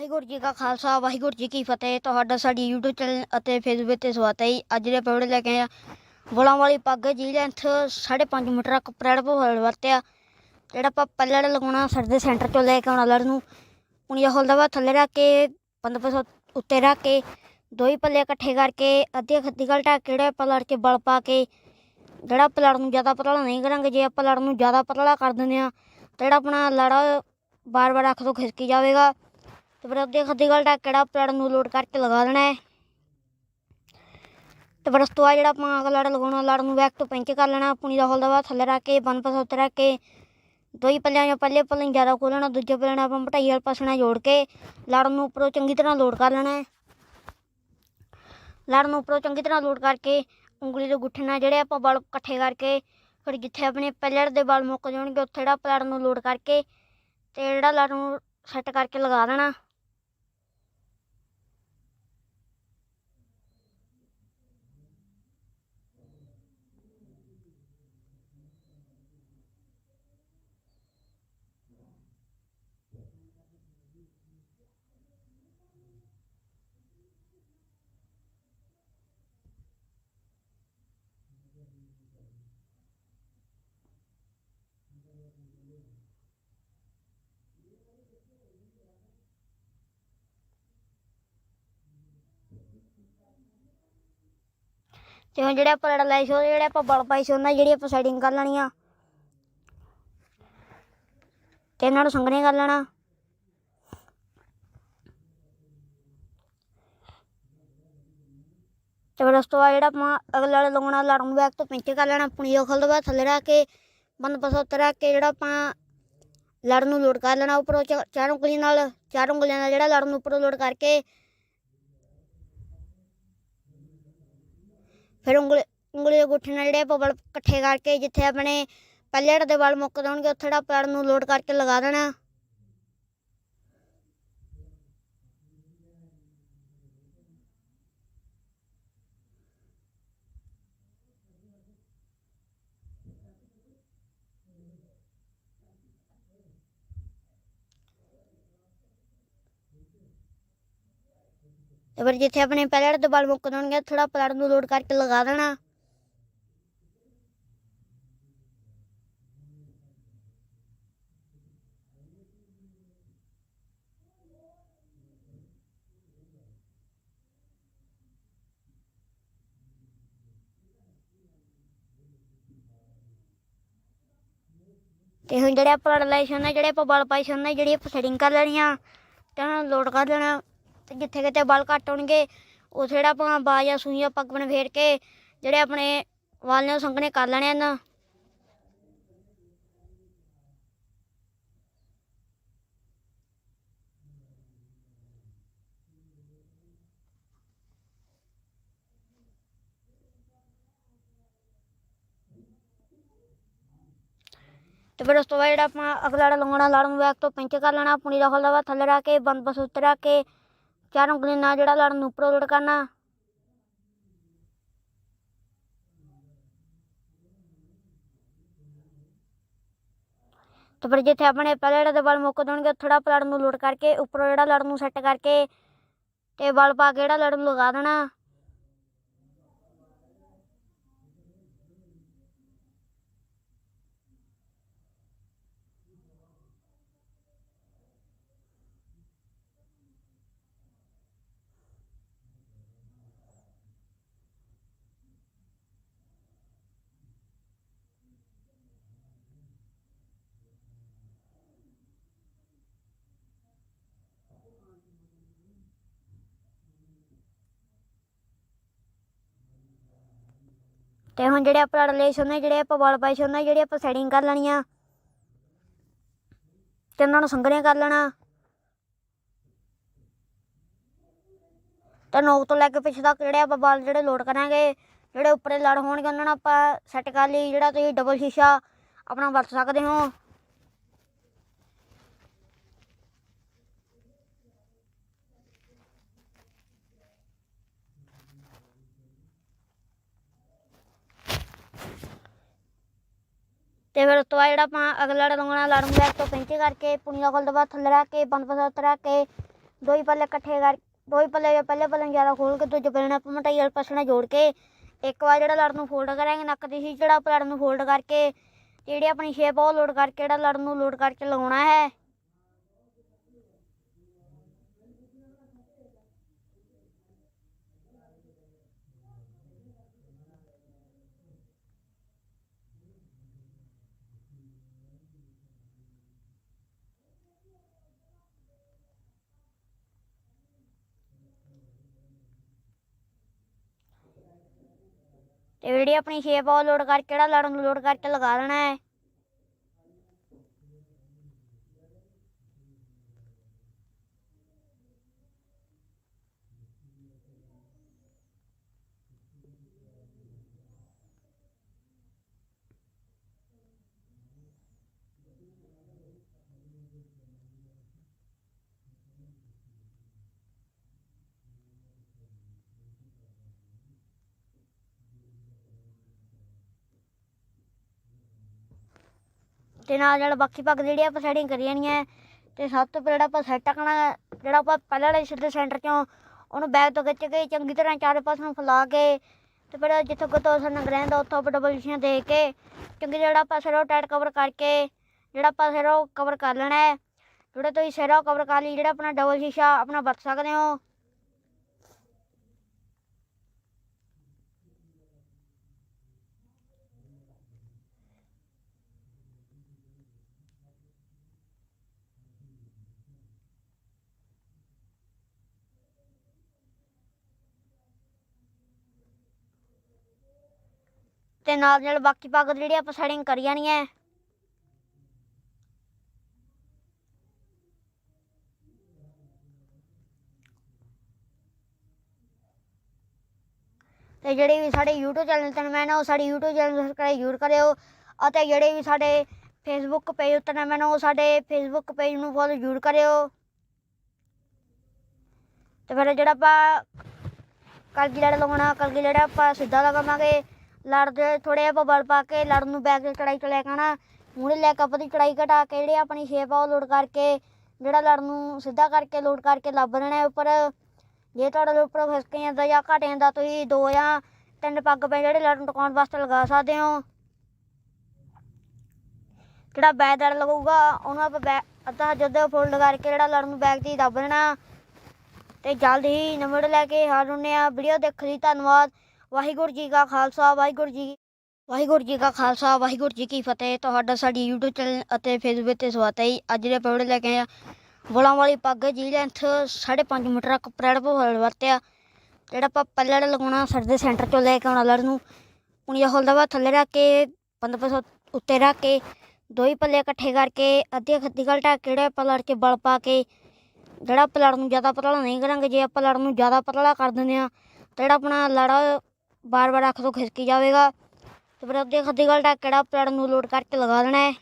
ਵਾਹਿਗੁਰੂ ਜੀ ਕਾ ਖਾਲਸਾ, ਵਾਹਿਗੁਰੂ ਜੀ ਕੀ ਫਤਿਹ। ਤੁਹਾਡਾ ਸਾਡੀ YouTube ਚੈਨਲ ਅਤੇ Facebook ਤੇ ਸਵਾਗਤ ਹੈ ਜੀ। ਅੱਜ ਦੇ ਪੌੜੇ ਲੈ ਕੇ ਆਏ ਆ ਵਲਾਂ ਵਾਲੀ ਪੱਗ ਜੀ ਲੈਂਥ 5.5 ਮੀਟਰ ਤੱਕ ਪ੍ਰੈਡ ਭੋਲ ਵਰਤਿਆ। ਜਿਹੜਾ ਆਪਾਂ ਪੱਲੜ ਲਗਾਉਣਾ, ਸਿਰ ਦੇ ਸੈਂਟਰ ਚੋਂ ਲੈ ਕੇ ਆਉਣਾ ਲੜ ਨੂੰ। ਪੁਣੀਆ ਖੋਲਦਾ ਬਾਅਦ ਥੱਲੇ ਰੱਖ ਕੇ ਬੰਦ ਉੱਤੇ ਰੱਖ ਕੇ, ਦੋ ਹੀ ਪੱਲੇ ਇਕੱਠੇ ਕਰਕੇ, ਅੱਧੀ ਖੱਤੀ ਗਲ ਢੱਕ ਕੇ ਜਿਹੜਾ ਪਲੜ ਕੇ ਬਲ ਪਾ ਕੇ, ਜਿਹੜਾ ਪਲੜ ਨੂੰ ਜ਼ਿਆਦਾ ਪਤਲਾ ਨਹੀਂ ਕਰਾਂਗੇ, ਜੇ ਆਪਾਂ ਲੜ ਨੂੰ ਜ਼ਿਆਦਾ ਪਤਲਾ ਕਰ ਦਿੰਦੇ ਆ ਤਾਂ ਜਿਹੜਾ ਆਪਣਾ ਲੜਾ ਬਾਰ-ਬਾਰ ਅੱਖ ਤੋਂ ਖਿਸਕੀ ਜਾਵੇਗਾ। ਤੇ ਫਿਰ ਅੱਧੀ ਖੱਦੀ ਗਲ ਢੱਕ ਕੇ ਜਿਹੜਾ ਪਲੜ ਨੂੰ ਲੋਡ ਕਰਕੇ ਲਗਾ ਦੇਣਾ ਹੈ। ਤੇ ਫਿਰ ਉਸ ਤੋਂ ਬਾਅਦ ਜਿਹੜਾ ਆਪਾਂ ਅਗਲਾ ਲੜ ਲਗਾਉਣਾ, ਲੜ ਨੂੰ ਬੈਕ ਤੋਂ ਪਿੰਚ ਕਰ ਲੈਣਾ ਪੁਣੀ ਦਾ ਹੋਲਦਾ ਬਾਅਦ ਥੱਲੇ ਰੱਖ ਕੇ, ਬੰਨ ਪਸ ਉੱਤੇ ਰੱਖ ਕੇ ਦੋ ਹੀ ਪੱਲਿਆਂ ਜਾਂ ਪੱਲੇ ਪੱਲੇ ਨੂੰ ਜ਼ਿਆਦਾ ਖੋਲਣਾ ਦੂਜੇ ਪੱਲੇ ਨਾਲ ਆਪਾਂ ਮਟਾਈ ਵਾਲ ਪਾਸਣਾ ਜੋੜ ਕੇ, ਲੜ ਨੂੰ ਉੱਪਰੋਂ ਚੰਗੀ ਤਰ੍ਹਾਂ ਲੋਡ ਕਰ ਲੈਣਾ ਹੈ। ਲੜ ਨੂੰ ਉੱਪਰੋਂ ਚੰਗੀ ਤਰ੍ਹਾਂ ਲੋਡ ਕਰਕੇ, ਉਂਗਲੀ ਦੇ ਗੁੱਠੇ ਨਾਲ ਜਿਹੜੇ ਆਪਾਂ ਬਲ ਇਕੱਠੇ ਕਰਕੇ, ਫਿਰ ਜਿੱਥੇ ਆਪਣੇ ਪੱਲੜ ਦੇ ਬਲ ਮੁੱਕ ਜਾਣਗੇ, ਉੱਥੇ ਜਿਹੜਾ ਲੜ ਨੂੰ ਲੋਡ ਕਰਕੇ, ਤੇ ਜਿਹੜਾ ਲੜ ਨੂੰ ਸੈੱਟ ਕਰਕੇ ਲਗਾ ਦੇਣਾ। ਤੇ ਹੁਣ ਜਿਹੜੇ ਆਪਾਂ ਲੜ ਲਾਈ ਸੀ ਉਹਦੇ ਜਿਹੜੇ ਆਪਾਂ ਬਲ ਪਾਈ ਸੀ, ਉਹਨਾਂ ਦੀ ਜਿਹੜੀ ਆਪਾਂ ਸੈਟਿੰਗ ਕਰ ਲੈਣੀ ਆ। ਤੇ ਇਹਨਾਂ ਨੂੰ ਸੰਗਣੇ ਕਰ ਲੈਣਾ। ਤੇ ਫਿਰ ਉਸ ਤੋਂ ਬਾਅਦ ਜਿਹੜਾ ਆਪਾਂ ਅਗਲਾ ਲੜ ਲਾਉਣਾ ਲੜ ਨੂੰ ਬੈਕ ਤੋਂ ਪਿੰਚ ਕਰ ਲੈਣਾ ਪੁਣੀ ਉਹ ਖੋਲ੍ਹ ਬਾਅਦ ਥੱਲੇ ਰੱਖ ਕੇ, ਬੰਦ ਪਾਸਾ ਉੱਤੇ ਰੱਖ ਕੇ ਜਿਹੜਾ ਆਪਾਂ ਲੜ ਨੂੰ ਲੋਡ ਕਰ ਲੈਣਾ, ਉੱਪਰੋਂ ਚ- ਚਾਰ ਉਂਗਲੀਆਂ ਨਾਲ, ਚਾਰ ਉਂਗਲੀਆਂ ਨਾਲ ਜਿਹੜਾ ਲੜ ਨੂੰ ਉੱਪਰੋਂ ਲੋਡ ਕਰਕੇ ਫਿਰ ਉਂਗਲੀ ਉਂਗਲੀ ਦੇ ਗੁੱਠੇ ਨਾਲ ਜਿਹੜੇ ਆਪਾਂ ਬਲ ਇਕੱਠੇ ਕਰਕੇ ਜਿੱਥੇ ਆਪਣੇ ਪਹਿਲੇ ਪੱਲੇੜ ਦੇ ਬਲ ਮੁੱਕਦੇ ਜਾਣਗੇ ਉੱਥੇ ਜਿਹੜਾ ਪੈੜ ਨੂੰ ਲੋਡ ਕਰਕੇ ਲਗਾ ਦੇਣਾ। ਤੇ ਫਿਰ ਜਿੱਥੇ ਆਪਣੇ ਪੱਲੇੜ ਦੇ ਬਲ ਮੁੱਕ ਜਾਣਗੇ ਥੋੜਾ ਪੈੜ ਨੂੰ ਲੋਡ ਕਰਕੇ ਲਗਾ ਦੇਣਾ। ਤੇ ਹੁਣ ਜਿਹੜੇ ਆਪਾਂ ਲਾਈ ਸੀ ਉਹਨਾਂ ਜਿਹੜੇ ਆਪਾਂ ਬਲ ਪਾਈ ਸੀ ਉਹਨਾਂ ਜਿਹੜੀ ਆਪਾਂ ਸੈਟਿੰਗ ਕਰ ਲੈਣੀ ਆ, ਤੇ ਉਹਨਾਂ ਨੂੰ ਲੋਡ ਕਰ ਦੇਣਾ। ਤੇ ਜਿੱਥੇ ਕਿਤੇ ਬਲ ਘੱਟ ਹੋਣਗੇ ਉਹ ਜਿਹੜਾ ਆਪਾਂ ਬਾਜ ਜਾਂ ਸੂਈਆਂ ਪੱਗ ਫੇਰ ਕੇ ਜਿਹੜੇ ਆਪਣੇ ਵਾਲ ਨੇ ਉਹ ਸੰਘਣੇ ਕਰ ਲੈਣੇ ਹਨ ਤੇ ਫਿਰ ਉਸ ਤੋਂ ਬਾਅਦ ਜਿਹੜਾ ਆਪਾਂ ਅਗਲਾ ਲੜ ਲੰਗਣਾ ਲਾੜੂ ਨੂੰ ਬੈਕ ਤੋਂ ਪਿੰਚ ਕਰ ਲੈਣਾ, ਪੁਣੀ ਦਾ ਥੱਲੇ ਰੱਖ ਕੇ, ਬੰਦ ਬਸ ਉੱਤੇ ਰੱਖ ਕੇ ਚਾਰ ਉਂਗਲੀ ਨਾਲ ਜਿਹੜਾ ਲੜਨ ਨੂੰ ਉੱਪਰੋਂ ਲੋਡ ਕਰਨਾ। ਤੇ ਫਿਰ ਜਿੱਥੇ ਆਪਣੇ ਪਹਿਲੇ ਦੇ ਬਲ ਮੁੱਕ ਜਾਣਗੇ ਥੋੜਾ ਲੜ ਨੂੰ ਲੋਡ ਕਰਕੇ, ਉੱਪਰੋਂ ਜਿਹੜਾ ਲੜ ਨੂੰ ਸੈੱਟ ਕਰਕੇ ਤੇ ਬਲ ਪਾ ਕੇ ਜਿਹੜਾ ਲੜ ਨੂੰ ਲਗਾ ਦੇਣਾ। ਤੇ ਹੁਣ ਜਿਹੜੇ ਆਪਾਂ ਲੜ ਲਏ ਜਿਹੜੇ ਆਪਾਂ ਬਲ ਪਾਏ ਸੀ ਜਿਹੜੇ ਆਪਾਂ ਸੈਟਿੰਗ ਕਰ ਲੈਣੀ ਆ, ਤੇ ਉਹਨਾਂ ਨੂੰ ਸੰਘਣੇ ਕਰ ਲੈਣਾ। ਤੇ ਨੋਕ ਤੋਂ ਲੈ ਕੇ ਪਿੱਛੇ ਤੱਕ ਜਿਹੜੇ ਆਪਾਂ ਬਲ ਜਿਹੜੇ ਲੋਡ ਕਰਾਂਗੇ, ਜਿਹੜੇ ਉੱਪਰੇ ਲੜ ਹੋਣਗੇ, ਉਹਨਾਂ ਨੂੰ ਆਪਾਂ ਸੈੱਟ ਕਰ ਲਈ, ਜਿਹੜਾ ਤੁਸੀਂ ਡਬਲ ਸ਼ੀਸ਼ਾ ਆਪਣਾ ਵਰਤ ਸਕਦੇ ਹੋ। ਤੇ ਫਿਰ ਉਸ ਤੋਂ ਬਾਅਦ ਜਿਹੜਾ ਆਪਾਂ ਅਗਲਾ ਲੜਾਉਣਾ ਲੜਨ ਬੈਕ ਤੋਂ ਪਿੰਚ ਕਰਕੇ, ਪੁਣੀਆਂ ਕੋਲ ਦਬਾ ਥੱਲੇ ਰੱਖ ਕੇ, ਬੰਦ ਪਾਸਾ ਉੱਤੇ ਕੇ ਦੋ ਹੀ ਪੱਲੇ ਇਕੱਠੇ ਕਰ ਦੋ ਹੀ ਪੱਲੇ ਪਹਿਲੇ ਪੱਲੇ ਨੂੰ ਜ਼ਿਆਦਾ ਖੋਲ ਕੇ, ਦੂਜੇ ਪੱਲੇ ਨਾਲ ਆਪਾਂ ਮਟਾਈ ਵਾਲੇ ਪਾਸੇ ਨਾਲ ਜੋੜ ਕੇ, ਇੱਕ ਵਾਰ ਜਿਹੜਾ ਲੜ ਨੂੰ ਫੋਲਡ ਕਰਾਂਗੇ, ਨੱਕ ਦੀ ਸੀ ਜਿਹੜਾ ਆਪਾਂ ਲੜ ਨੂੰ ਫੋਲਡ ਕਰਕੇ, ਜਿਹੜੀ ਆਪਣੀ ਸ਼ੇਪ ਉਹ ਲੋਡ ਕਰਕੇ, ਜਿਹੜਾ ਲੜ ਨੂੰ ਲੋਡ ਕਰਕੇ ਲਗਾਉਣਾ ਹੈ। ਤੇ ਜਿਹੜੀ ਆਪਣੀ ਸ਼ੇਪ ਆ ਉਹ ਲੋਡ ਕਰਕੇ, ਜਿਹੜਾ ਲੜਨ ਨੂੰ ਲੋਡ ਕਰਕੇ ਲਗਾ ਦੇਣਾ ਹੈ। ਤੇ ਨਾਲ ਜਿਹੜਾ ਬਾਕੀ ਪੱਗ ਜਿਹੜੀ ਆਪਾਂ ਸੈਟਿੰਗ ਕਰੀ ਜਾਣੀ ਹੈ, ਤੇ ਸਭ ਤੋਂ ਪਹਿਲਾਂ ਆਪਾਂ ਸੈੱਟ ਕਰਨਾ ਜਿਹੜਾ ਆਪਾਂ ਪਹਿਲਾਂ ਵਾਲੇ ਸਿੱਧੇ ਸੈਂਟਰ ਚੋਂ ਉਹਨੂੰ ਬੈਗ ਤੋਂ ਖਿੱਚ ਕੇ ਚੰਗੀ ਤਰ੍ਹਾਂ ਚਾਰੇ ਪਾਸੇ ਨੂੰ ਫੈਲਾ ਕੇ ਤੇ ਫਿਰ ਜਿੱਥੋਂ ਕਿਤੋਂ ਸਾਨੂੰ ਗ੍ਰੈਂਡ ਉੱਥੋਂ ਆਪਾਂ ਡਬਲ ਲਿਸ਼ੀਆਂ ਦੇ ਕੇ ਚੰਗੀ ਜਿਹੜਾ ਆਪਾਂ ਸਿਰੋਂ ਟਾਈਟ ਕਵਰ ਕਰਕੇ ਜਿਹੜਾ ਆਪਾਂ ਸਿਰੋਂ ਕਵਰ ਕਰ ਲੈਣਾ ਹੈ, ਜਿਹੜਾ ਤੁਸੀਂ ਸਿਰੋਂ ਕਵਰ ਕਰ ਲਈ, ਜਿਹੜਾ ਆਪਣਾ ਡਬਲ ਸ਼ੀਸ਼ਾ ਆਪਣਾ ਵਰਤ ਸਕਦੇ ਹੋ। ਤੇ ਨਾਲ ਨਾਲ ਬਾਕੀ ਪੱਗ ਜਿਹੜੀ ਆਪਾਂ ਸੈਟਿੰਗ ਕਰੀ ਜਾਣੀ ਹੈ ਤੇ ਜਿਹੜੇ ਵੀ ਸਾਡੇ YouTube ਚੈਨਲ ਤੇ ਮੈਂ ਨਾ ਉਹ ਸਾਡੇ YouTube ਚੈਨਲ ਨੂੰ ਸਬਸਕ੍ਰਾਈਬ ਜ਼ਰੂਰ ਕਰਿਓ ਅਤੇ ਜਿਹੜੇ ਵੀ ਸਾਡੇ Facebook ਪੇਜ ਉੱਤੇ ਨੇ ਮੈਨੂੰ ਉਹ ਸਾਡੇ Facebook ਪੇਜ ਨੂੰ ਫੋਲੋ ਜ਼ਰੂਰ ਕਰਿਓ। ਤੇ ਫਿਰ ਜਿਹੜਾ ਆਪਾਂ ਕਲਗੀ ਲੜ ਲਗਾਉਣਾ ਕਲਗੀ ਲੜ ਆਪਾਂ ਸਿੱਧਾ ਲਗਾਵਾਂਗੇ। ਲੜ ਦੇ ਥੋੜੇ ਆਪਾਂ ਬਲ ਪਾ ਕੇ ਲੜ ਨੂੰ ਬੈਕ ਤੇ ਚੜਾਈ ਚ ਲੈ ਕੇ ਆਉਣਾ ਮੂਹਰੇ ਲੈ ਕੇ ਆਪਾਂ ਦੀ ਚੜਾਈ ਘਟਾ ਕੇ ਜਿਹੜੀ ਆਪਣੀ ਸ਼ੇਪ ਆ ਉਹ ਲੋਡ ਕਰਕੇ, ਜਿਹੜਾ ਲੜਨ ਨੂੰ ਸਿੱਧਾ ਕਰਕੇ ਲੋਡ ਕਰਕੇ ਲੱਭ ਲੈਣਾ ਉੱਪਰ। ਜੇ ਤੁਹਾਡੇ ਦੇ ਉੱਪਰ ਖਿਸਕ ਜਾਂਦਾ ਜਾਂ ਘਟ ਜਾਂਦਾ ਤੁਸੀਂ ਦੋ ਜਾਂ ਤਿੰਨ ਪੱਗ ਪੈ ਜਿਹੜੇ ਲੜਨ ਨੂੰ ਟਿਕਾਉਣ ਵਾਸਤੇ ਲਗਾ ਸਕਦੇ ਹੋ। ਜਿਹੜਾ ਬੈਕ ਲੜ ਲੱਗੂਗਾ ਉਹਨੂੰ ਆਪਾਂ ਬੈ, ਅੱਧਾ ਜਦੋਂ ਫੋਲਡ ਕਰਕੇ ਜਿਹੜਾ ਲੜਨ ਨੂੰ ਬੈਗ ਤੇ ਹੀ ਦੱਬ ਲੈਣਾ। ਤੇ ਜਲਦ ਹੀ ਨੰਬਰ ਲੈ ਕੇ ਹਾਰ ਹੁੰਦੇ ਆ। ਵੀਡੀਓ ਦੇਖਣ ਲਈ ਧੰਨਵਾਦ। ਵਾਹਿਗੁਰੂ ਜੀ ਕਾ ਖਾਲਸਾ, ਵਾਹਿਗੁਰੂ ਜੀ ਵਾਹਿਗੁਰੂ ਜੀ ਕਾ ਖਾਲਸਾ, ਵਾਹਿਗੁਰੂ ਜੀ ਕੀ ਫਤਿਹ। ਤੁਹਾਡਾ ਸਾਡੀ YouTube ਚੈਨਲ ਅਤੇ Facebook ਤੇ ਸਵਾਗਤ ਹੈ ਜੀ। ਅੱਜ ਦੇ ਆਪਾਂ ਵੀਡੀਓ ਲੈ ਕੇ ਆਏ ਆ ਵਲਾਂ ਵਾਲੀ ਪੱਗ ਜੀ ਲੈਂਥ 5.5 ਮੀਟਰ ਤੱਕ ਪ੍ਰੈਡ ਪੋਲ ਵਰਤਿਆ ਜਿਹੜਾ ਆਪਾਂ ਪੱਲੇ ਲਗਾਉਣਾ ਸਰ ਦੇ ਸੈਂਟਰ ਚੋਂ ਲੈ ਕੇ ਆਉਣਾ ਲੜ ਨੂੰ ਪੁਣੀਆ ਹੋਲਦਾ ਵਾ ਥੱਲੇ ਰੱਖ ਕੇ ਪੰਦ ਉੱਤੇ ਰੱਖ ਕੇ, ਦੋ ਹੀ ਪੱਲੇ ਇਕੱਠੇ ਕਰਕੇ, ਅੱਧੀ ਖੱਤੀ ਗਲ ਢੱਕ ਕੇ, ਜਿਹੜੇ ਆਪਾਂ ਲੜ ਕੇ ਬਲ ਪਾ ਕੇ, ਜਿਹੜਾ ਆਪਾਂ ਲੜ ਨੂੰ ਜ਼ਿਆਦਾ ਪਤਲਾ ਨਹੀਂ ਕਰਾਂਗੇ, ਜੇ ਆਪਾਂ ਲੜ ਨੂੰ ਜ਼ਿਆਦਾ ਪਤਲਾ ਕਰ ਦਿੰਦੇ ਆ ਤਾਂ ਜਿਹੜਾ ਆਪਣਾ ਲੜਾ ਬਾਰ ਬਾਰ ਅੱਖ ਤੋਂ ਖਿਸਕੀ ਜਾਵੇਗਾ। ਤੇ ਫਿਰ ਅੱਧੀ ਖੱਤੀ ਗਲ ਢੱਕ ਕੇ ਜਿਹੜਾ ਨੂੰ ਲੋਡ ਕਰਕੇ ਲਗਾ ਦੇਣਾ ਹੈ?